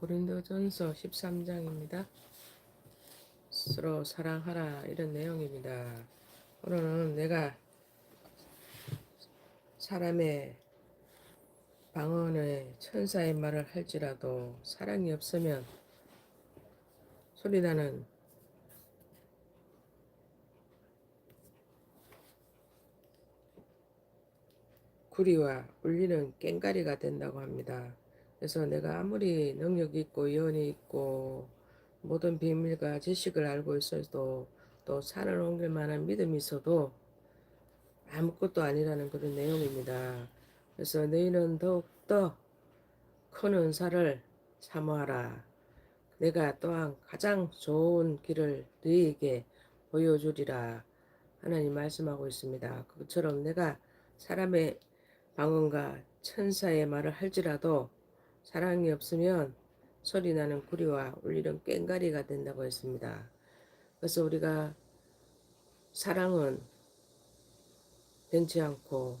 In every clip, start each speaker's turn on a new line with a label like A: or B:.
A: 고린도전서 13장입니다. 서로 사랑하라 이런 내용입니다. 오늘은 내가 사람의 방언의 천사의 말을 할지라도 사랑이 없으면 소리나는 구리와 울리는 깽가리가 된다고 합니다. 그래서 내가 아무리 능력 있고 예언이 있고 모든 비밀과 지식을 알고 있어도 또 산을 옮길 만한 믿음이 있어도 아무것도 아니라는 그런 내용입니다. 그래서 너희는 더욱더 큰 은사를 사모하라. 내가 또한 가장 좋은 길을 너희에게 보여주리라. 하나님 말씀하고 있습니다. 그처럼 내가 사람의 방언과 천사의 말을 할지라도 사랑이 없으면 소리 나는 구리와 울리는 꽹가리가 된다고 했습니다. 그래서 우리가 사랑은 변치 않고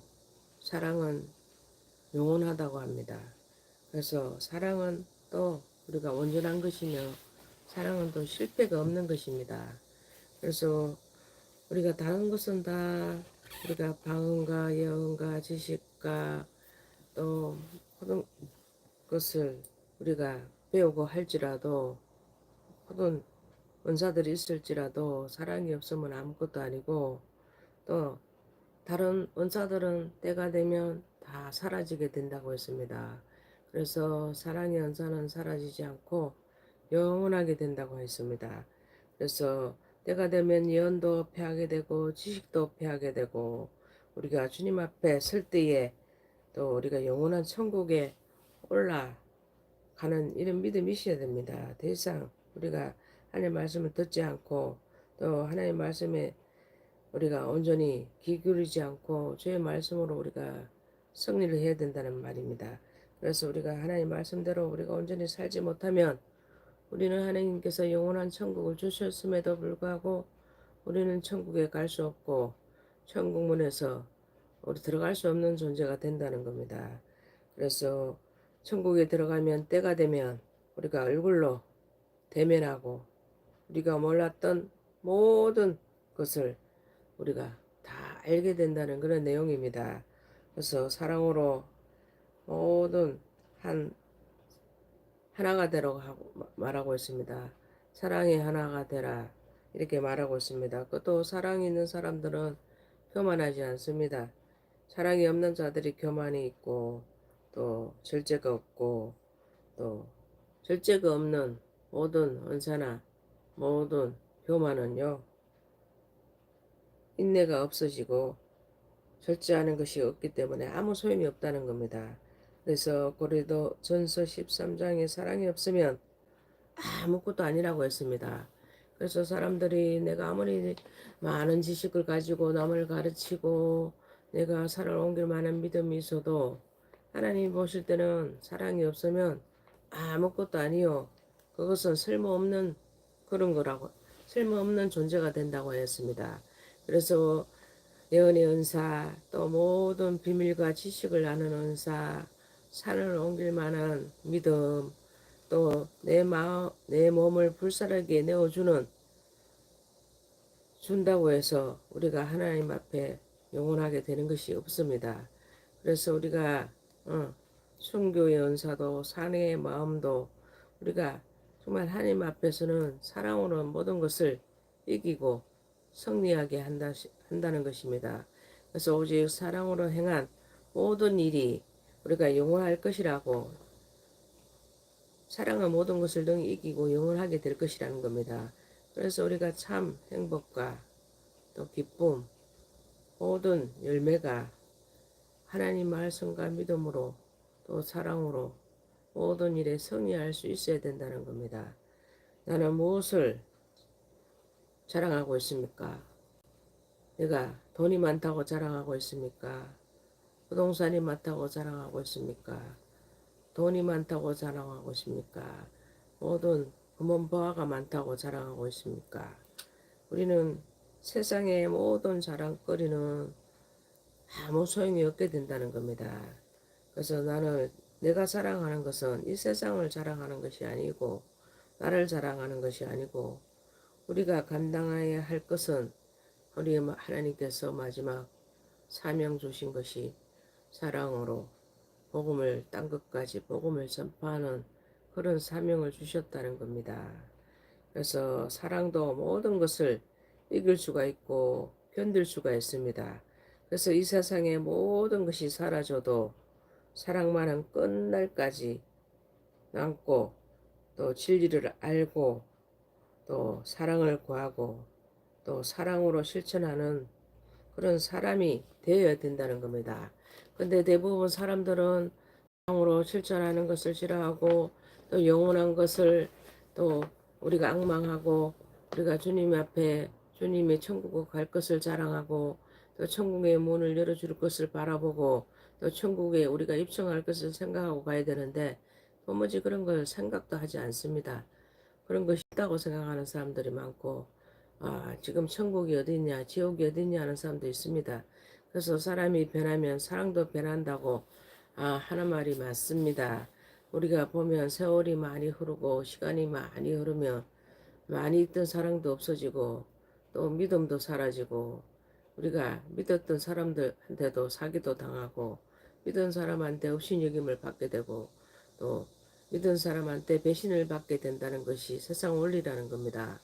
A: 사랑은 영원하다고 합니다. 그래서 사랑은 또 우리가 온전한 것이며 사랑은 또 실패가 없는 것입니다. 그래서 우리가 다른 것은 다 우리가 방언과 예언과 지식과 또 모든 것을 우리가 배우고 할지라도 모든 은사들이 있을지라도 사랑이 없으면 아무것도 아니고 또 다른 은사들은 때가 되면 다 사라지게 된다고 했습니다. 그래서 사랑의 은사는 사라지지 않고 영원하게 된다고 했습니다. 그래서 때가 되면 예언도 패하게 되고 지식도 패하게 되고 우리가 주님 앞에 설 때에 또 우리가 영원한 천국에 올라가는 이런 믿음이 있어야 됩니다. 더 이상 우리가 하나님 말씀을 듣지 않고 또 하나님 말씀에 우리가 온전히 귀 기울이지 않고 주의 말씀으로 우리가 승리를 해야 된다는 말입니다. 그래서 우리가 하나님 말씀대로 우리가 온전히 살지 못하면 우리는 하나님께서 영원한 천국을 주셨음에도 불구하고 우리는 천국에 갈 수 없고 천국 문에서 우리 들어갈 수 없는 존재가 된다는 겁니다. 그래서 천국에 들어가면 때가 되면 우리가 얼굴로 대면하고 우리가 몰랐던 모든 것을 우리가 다 알게 된다는 그런 내용입니다. 그래서 사랑으로 모든 한 하나가 되라고 하고 말하고 있습니다. 사랑이 하나가 되라 이렇게 말하고 있습니다. 또 사랑이 있는 사람들은 교만하지 않습니다. 사랑이 없는 자들이 교만이 있고 또 절제가 없고 또 절제가 없는 모든 은사나 모든 교만은요 인내가 없어지고 절제하는 것이 없기 때문에 아무 소용이 없다는 겁니다. 그래서 고린도 전서 13장에 사랑이 없으면 아무것도 아니라고 했습니다. 그래서 사람들이 내가 아무리 많은 지식을 가지고 남을 가르치고 내가 살을 옮길 만한 믿음이 있어도 하나님 보실 때는 사랑이 없으면 아무것도 아니요. 그것은 쓸모없는 그런 거라고 쓸모없는 존재가 된다고 했습니다. 그래서 예언의 은사 또 모든 비밀과 지식을 아는 은사 산을 옮길 만한 믿음 또 내 마음 내 몸을 불살하게 내어주는 준다고 해서 우리가 하나님 앞에 영원하게 되는 것이 없습니다. 그래서 우리가 어, 순교의 은사도 사내의 마음도 우리가 정말 하나님 앞에서는 사랑으로 모든 것을 이기고 승리하게 한다, 한다는 것입니다. 그래서 오직 사랑으로 행한 모든 일이 우리가 영원할 것이라고 사랑은 모든 것을 능히 이기고 영원하게 될 것이라는 겁니다. 그래서 우리가 참 행복과 또 기쁨, 모든 열매가 하나님 말씀과 믿음으로 또 사랑으로 모든 일에 승리할 수 있어야 된다는 겁니다. 나는 무엇을 자랑하고 있습니까? 내가 돈이 많다고 자랑하고 있습니까? 부동산이 많다고 자랑하고 있습니까? 돈이 많다고 자랑하고 있습니까? 모든 금원 보화가 많다고 자랑하고 있습니까? 우리는 세상의 모든 자랑거리는 아무 소용이 없게 된다는 겁니다. 그래서 나는 내가 자랑하는 것은 이 세상을 자랑하는 것이 아니고 나를 자랑하는 것이 아니고 우리가 감당해야 할 것은 우리 하나님께서 마지막 사명 주신 것이 사랑으로 복음을 땅 끝까지 복음을 전파하는 그런 사명을 주셨다는 겁니다. 그래서 사랑도 모든 것을 이길 수가 있고 견딜 수가 있습니다. 그래서 이 세상의 모든 것이 사라져도 사랑만은 끝날까지 남고 또 진리를 알고 또 사랑을 구하고 또 사랑으로 실천하는 그런 사람이 되어야 된다는 겁니다. 근데 대부분 사람들은 사랑으로 실천하는 것을 싫어하고 또 영원한 것을 또 우리가 악망하고 우리가 주님 앞에 주님의 천국을 갈 것을 자랑하고 또 천국의 문을 열어줄 것을 바라보고 또 천국에 우리가 입성할 것을 생각하고 가야 되는데 도무지 그런 걸 생각도 하지 않습니다. 그런 것이 있다고 생각하는 사람들이 많고 아 지금 천국이 어디냐 지옥이 어디냐 하는 사람도 있습니다. 그래서 사람이 변하면 사랑도 변한다고 아, 하는 말이 맞습니다. 우리가 보면 세월이 많이 흐르고 시간이 많이 흐르면 많이 있던 사랑도 없어지고 또 믿음도 사라지고 우리가 믿었던 사람들한테도 사기도 당하고 믿은 사람한테 업신여김을 받게 되고 또 믿은 사람한테 배신을 받게 된다는 것이 세상 원리라는 겁니다.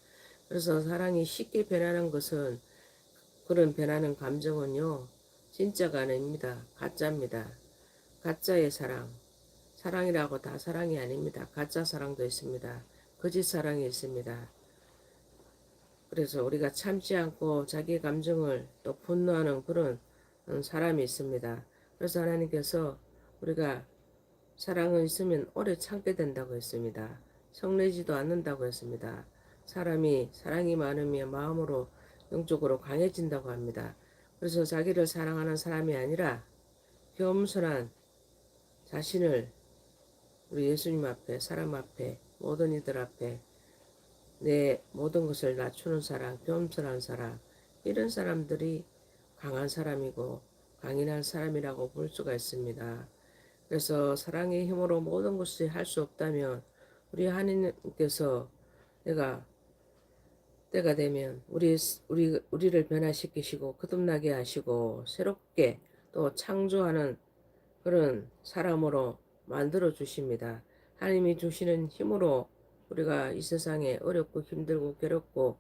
A: 그래서 사랑이 쉽게 변하는 것은 그런 변하는 감정은요 진짜가 아닙니다. 가짜입니다. 가짜의 사랑 사랑이라고 다 사랑이 아닙니다. 가짜 사랑도 있습니다. 거짓 사랑이 있습니다. 그래서 우리가 참지 않고 자기 감정을 또 분노하는 그런 사람이 있습니다. 그래서 하나님께서 우리가 사랑은 있으면 오래 참게 된다고 했습니다. 성내지도 않는다고 했습니다. 사람이 사랑이 많으면 마음으로 영적으로 강해진다고 합니다. 그래서 자기를 사랑하는 사람이 아니라 겸손한 자신을 우리 예수님 앞에 사람 앞에 모든 이들 앞에 내 모든 것을 낮추는 사람, 겸손한 사람 이런 사람들이 강한 사람이고 강인한 사람이라고 볼 수가 있습니다. 그래서 사랑의 힘으로 모든 것을 할 수 없다면 우리 하나님께서 내가 때가 되면 우리 우리 우리를 변화시키시고 거듭나게 하시고 새롭게 또 창조하는 그런 사람으로 만들어 주십니다. 하나님이 주시는 힘으로 우리가 이 세상에 어렵고 힘들고 괴롭고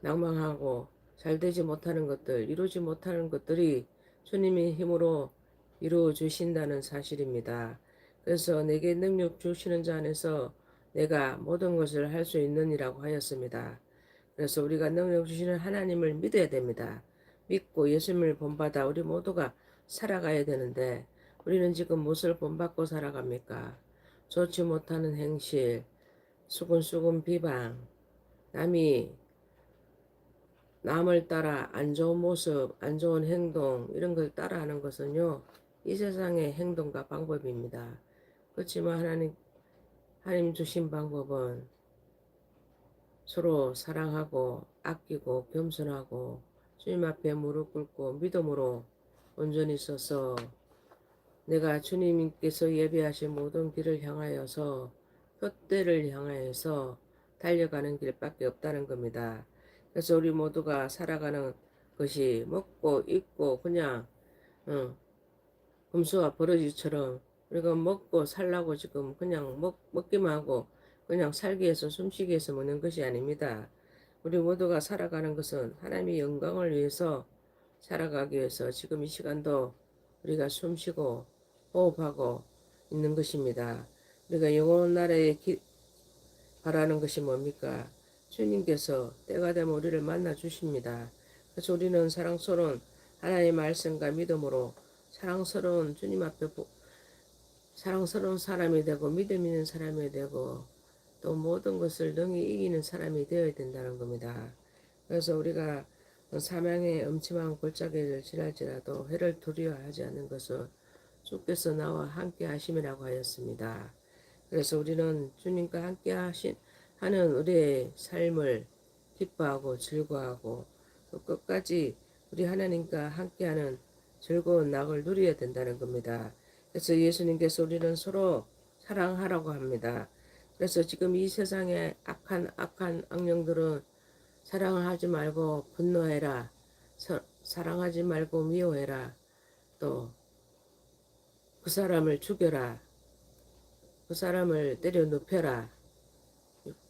A: 낭망하고 잘 되지 못하는 것들, 이루지 못하는 것들이 주님의 힘으로 이루어 주신다는 사실입니다. 그래서 내게 능력 주시는 자 안에서 내가 모든 것을 할 수 있느니라고 하였습니다. 그래서 우리가 능력 주시는 하나님을 믿어야 됩니다. 믿고 예수님을 본받아 우리 모두가 살아가야 되는데 우리는 지금 무엇을 본받고 살아갑니까? 좋지 못하는 행실, 수근수근 비방, 남이 남을 따라 안 좋은 모습, 안 좋은 행동 이런 걸 따라하는 것은요 이 세상의 행동과 방법입니다. 그렇지만 하나님 하나님 주신 방법은 서로 사랑하고 아끼고 겸손하고 주님 앞에 무릎 꿇고 믿음으로 온전히 서서 내가 주님께서 예배하신 모든 길을 향하여서 푯대를 향하여서 달려가는 길밖에 없다는 겁니다. 그래서 우리 모두가 살아가는 것이 먹고 입고 그냥 어, 금수와 버러지처럼 우리가 먹고 살라고 지금 그냥 먹, 먹기만 하고 그냥 살기 위해서 숨쉬기 위해서 먹는 것이 아닙니다. 우리 모두가 살아가는 것은 하나님의 영광을 위해서 살아가기 위해서 지금 이 시간도 우리가 숨쉬고 호흡하고 있는 것입니다. 우리가 영원 나라에 기, 바라는 것이 뭡니까? 주님께서 때가 되면 우리를 만나 주십니다. 그래서 우리는 사랑스러운 하나님의 말씀과 믿음으로 사랑스러운 주님 앞에 사랑스러운 사람이 되고 믿음 있는 사람이 되고 또 모든 것을 능히 이기는 사람이 되어야 된다는 겁니다. 그래서 우리가 사명의 엄침한 골짜기를 지날지라도 해를 두려워하지 않는 것은 주께서 나와 함께 하심이라고 하였습니다. 그래서 우리는 주님과 함께 하신 하는 우리의 삶을 기뻐하고 즐거워하고 또 끝까지 우리 하나님과 함께하는 즐거운 낙을 누려야 된다는 겁니다. 그래서 예수님께서 우리는 서로 사랑하라고 합니다. 그래서 지금 이 세상에 악한 악한 악령들은 사랑하지 말고 분노해라. 서, 사랑하지 말고 미워해라. 또 그 사람을 죽여라. 그 사람을 때려 눕혀라.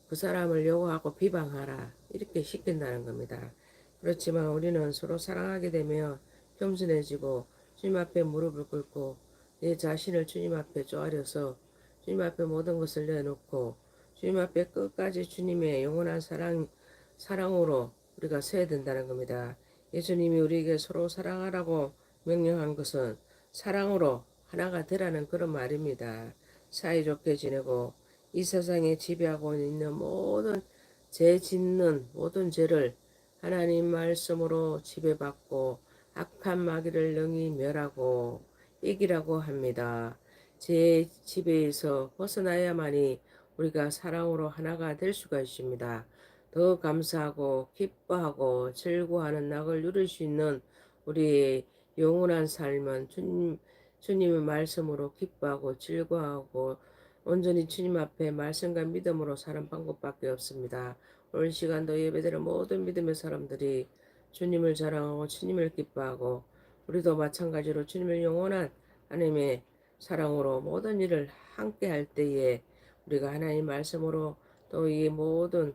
A: 그 사람을 요구하고 비방하라. 이렇게 시킨다는 겁니다. 그렇지만 우리는 서로 사랑하게 되면 겸손해지고 주님 앞에 무릎을 꿇고 내 자신을 주님 앞에 쪼아려서 주님 앞에 모든 것을 내놓고 주님 앞에 끝까지 주님의 영원한 사랑 사랑으로 우리가 서야 된다는 겁니다. 예수님이 우리에게 서로 사랑하라고 명령한 것은 사랑으로 하나가 되라는 그런 말입니다. 사이좋게 지내고 이 세상에 지배하고 있는 모든 죄 짓는 모든 죄를 하나님 말씀으로 지배받고 악한 마귀를 능히 멸하고 이기라고 합니다. 제 지배에서 벗어나야만이 우리가 사랑으로 하나가 될 수가 있습니다. 더 감사하고 기뻐하고 즐거워하는 낙을 누릴 수 있는 우리의 영원한 삶은 주님, 주님의 말씀으로 기뻐하고 즐거워하고 온전히 주님 앞에 말씀과 믿음으로 사는 방법밖에 없습니다. 오늘 시간도 예배드린 모든 믿음의 사람들이 주님을 자랑하고 주님을 기뻐하고 우리도 마찬가지로 주님을 영원한 하나님의 사랑으로 모든 일을 함께 할 때에 우리가 하나님 말씀으로 또 이 모든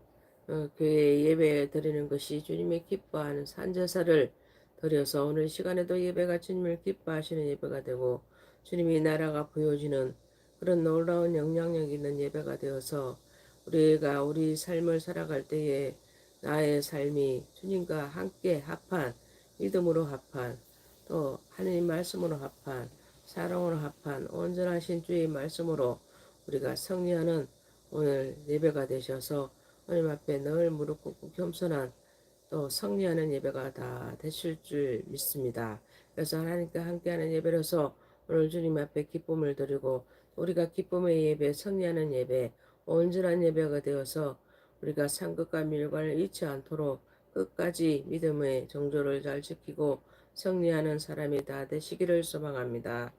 A: 어, 교회 예배 드리는 것이 주님의 기뻐하는 산제사를 드려서 오늘 시간에도 예배가 주님을 기뻐하시는 예배가 되고 주님이 나라가 보여지는 그런 놀라운 영향력 있는 예배가 되어서 우리가 우리 삶을 살아갈 때에 나의 삶이 주님과 함께 합한 믿음으로 합한 또 하나님 말씀으로 합한 사랑으로 합한 온전하신 주의 말씀으로 우리가 승리하는 오늘 예배가 되셔서 하나님 앞에 늘 무릎 꿇고 겸손한 또 승리하는 예배가 다 되실 줄 믿습니다. 그래서 하나님과 함께하는 예배로서 오늘 주님 앞에 기쁨을 드리고 우리가 기쁨의 예배, 승리하는 예배, 온전한 예배가 되어서 우리가 상급과 밀관을 잃지 않도록 끝까지 믿음의 정조를 잘 지키고 승리하는 사람이 다 되시기를 소망합니다.